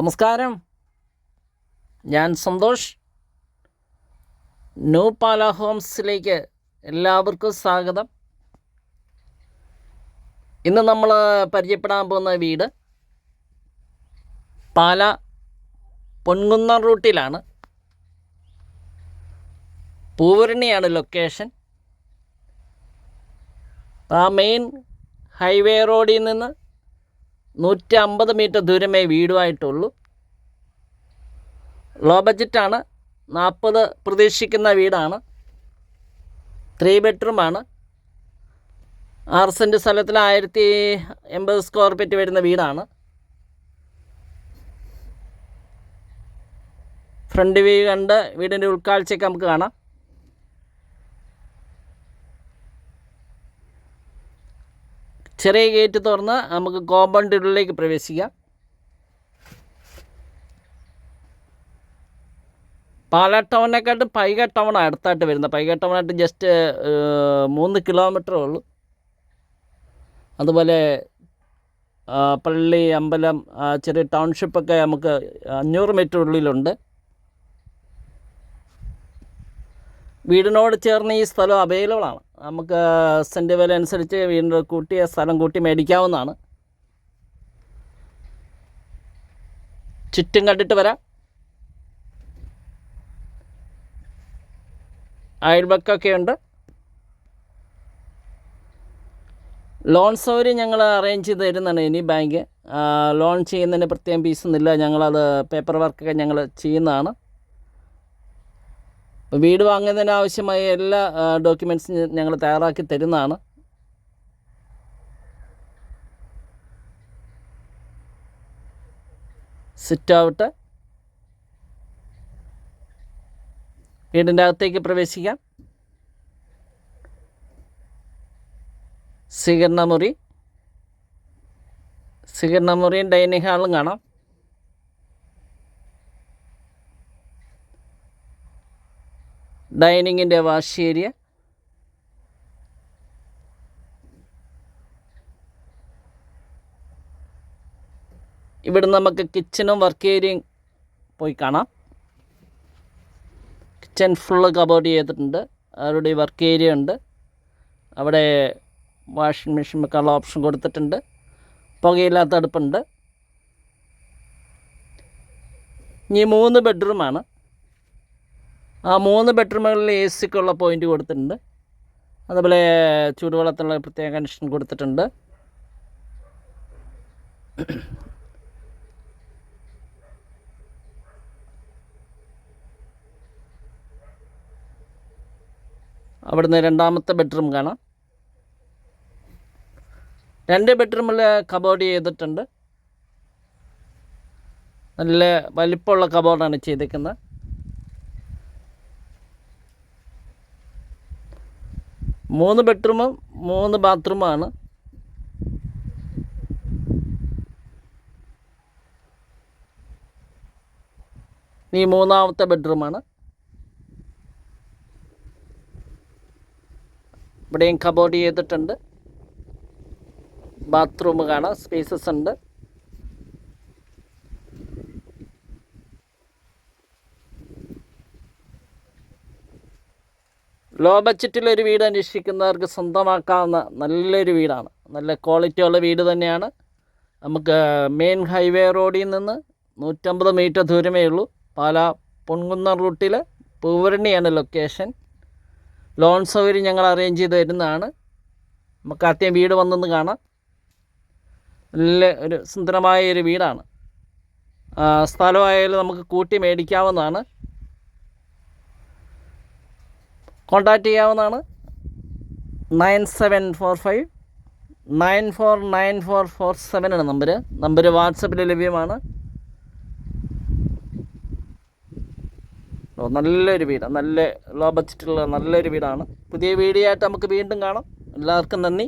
നമസ്കാരം. ഞാൻ സന്തോഷ്. ന്യൂ പാല ഹോംസിലേക്ക് എല്ലാവർക്കും സ്വാഗതം. ഇന്ന് നമ്മൾ പരിചയപ്പെടാൻ പോകുന്ന വീട് പാല പൊൻകുന്നം റൂട്ടിലാണ്. പൂവരണിയാണ് ലൊക്കേഷൻ. ആ മെയിൻ ഹൈവേ റോഡിൽ നിന്ന് നൂറ്റി അമ്പത് മീറ്റർ ദൂരമേ വീടുമായിട്ടുള്ളൂ. ലോ ബഡ്ജറ്റാണ് നാൽപ്പത് പ്രതീക്ഷിക്കുന്ന വീടാണ്. ത്രീ ബെഡ്റൂമാണ് ആറ് സെന്റ് സ്ഥലത്തിൽ ആയിരത്തി എൺപത് സ്ക്വയർ ഫീറ്റ് വരുന്ന വീടാണ്. ഫ്രണ്ട് വ്യൂ കണ്ട് വീടിന്റെ ഉൾക്കാഴ്ചയൊക്കെ നമുക്ക് കാണാം. ചെറിയ ഗേറ്റ് തുറന്ന് നമുക്ക് കോമ്പൗണ്ടിനുള്ളിലേക്ക് പ്രവേശിക്കാം. പാലാ ടൗണിനെക്കാട്ടും പൈക ടൗൺ അടുത്തായിട്ട് വരുന്നത്. പൈക ടൗണായിട്ട് ജസ്റ്റ് മൂന്ന് കിലോമീറ്ററേ ഉള്ളൂ. അതുപോലെ പള്ളി അമ്പലം ചെറിയ ടൗൺഷിപ്പൊക്കെ നമുക്ക് അഞ്ഞൂറ് മീറ്റർ ഉള്ളിലുണ്ട്. വീടിനോട് ചേർന്ന് ഈ സ്ഥലം അവൈലബിൾ ആണ്. നമുക്ക് സെന്റ് വില അനുസരിച്ച് വീണ്ടും കൂട്ടിയ സ്ഥലം കൂട്ടി മേടിക്കാവുന്നതാണ്. ചുറ്റും കണ്ടിട്ട് വരാം. അയൽവക്കൊക്കെ ഉണ്ട്. ലോൺ സൗകര്യം ഞങ്ങൾ അറേഞ്ച് ചെയ്ത് തരുന്നതാണ് ഇനി ബാങ്ക് ലോൺ ചെയ്യുന്നതിന് പ്രത്യേകം ഫീസൊന്നുമില്ല ഞങ്ങളത് പേപ്പർ വർക്കൊക്കെ ഞങ്ങൾ ചെയ്യുന്നതാണ്. അപ്പോൾ വീട് വാങ്ങുന്നതിന് ആവശ്യമായ എല്ലാ ഡോക്യുമെന്റ്സും ഞങ്ങൾ തയ്യാറാക്കി തരുന്നതാണ്. സിറ്റ് ഔട്ട് വീടിന്റെ അകത്തേക്ക് പ്രവേശിക്കാം സ്വീകരണമുറി സ്വീകരണമുറിയും ഡൈനിങ് ഹാളും കാണാം. ഡൈനിങ്ങിന്റെ വാഷ് ഏരിയ ഇവിടെ നമുക്ക് കിച്ചണും വർക്ക് ഏരിയയും പോയി കാണാം. കിച്ചൺ ഫുള്ള് കബോർഡ് ചെയ്തിട്ടുണ്ട്. അവരുടെ വർക്ക് ഏരിയ ഉണ്ട്. അവിടെ വാഷിംഗ് മെഷീൻ വെക്കാനുള്ള ഓപ്ഷൻ കൊടുത്തിട്ടുണ്ട്. പുകയില്ലാത്ത അടുപ്പുണ്ട്. ഇനി മൂന്ന് ബെഡ്റൂമാണ് ആ മൂന്ന് ബെഡ്റൂമുകളിൽ എ സിക്കുള്ള പോയിന്റ് കൊടുത്തിട്ടുണ്ട്. അതുപോലെ ചൂടുവെള്ളത്തിനുള്ള പ്രത്യേക കണക്ഷൻ കൊടുത്തിട്ടുണ്ട്. അവിടുന്ന് രണ്ടാമത്തെ ബെഡ്റൂം കാണാം. രണ്ട് ബെഡ്റൂമിൽ കബോർഡ് ചെയ്തിട്ടുണ്ട്. നല്ല വലിപ്പമുള്ള കബോർഡാണ് ചെയ്തേക്കുന്നത് മൂന്ന് ബെഡ്റൂമും മൂന്ന് ബാത്റൂമാണ്. ഈ മൂന്നാമത്തെ ബെഡ്റൂമാണ്. ഇവിടെയും കബോർഡ് ചെയ്തിട്ടുണ്ട്. ബാത്റൂം കാണാം സ്പേസസ് ഉണ്ട്. ലോ ബഡ്ജറ്റിൽ ഒരു വീട് അന്വേഷിക്കുന്നവർക്ക് സ്വന്തമാക്കാവുന്ന നല്ലൊരു വീടാണ്. നല്ല ക്വാളിറ്റി ഉള്ള വീട് തന്നെയാണ്. നമുക്ക് മെയിൻ ഹൈവേ റോഡിൽ നിന്ന് നൂറ്റമ്പത് മീറ്റർ ദൂരമേ ഉള്ളൂ. പാലാ പൊൻകുന്നം റൂട്ടിൽ പൂവരണിയാണ് ലൊക്കേഷൻ. ലോൺ സൗകര്യം ഞങ്ങൾ അറേഞ്ച് ചെയ്ത് തരുന്നതാണ്. നമുക്ക് ആദ്യം വീട് വന്നൊന്ന് കാണാം. നല്ല ഒരു സുന്ദരമായ ഒരു വീടാണ്. സ്ഥലമായാലും നമുക്ക് കൂട്ടി മേടിക്കാവുന്നതാണ്. കോൺടാക്റ്റ് ചെയ്യാവുന്നതാണ്. Nine seven four five nine four nine four four seven ആണ് നമ്പർ നമ്പർ വാട്സപ്പിൽ ലഭ്യമാണ്. നല്ലൊരു വീടാണ് നല്ല ലോ ബഡ്ജറ്റുള്ള നല്ലൊരു വീടാണ്. പുതിയ വീഡിയോ ആയിട്ട് നമുക്ക് വീണ്ടും കാണാം. എല്ലാവർക്കും നന്ദി.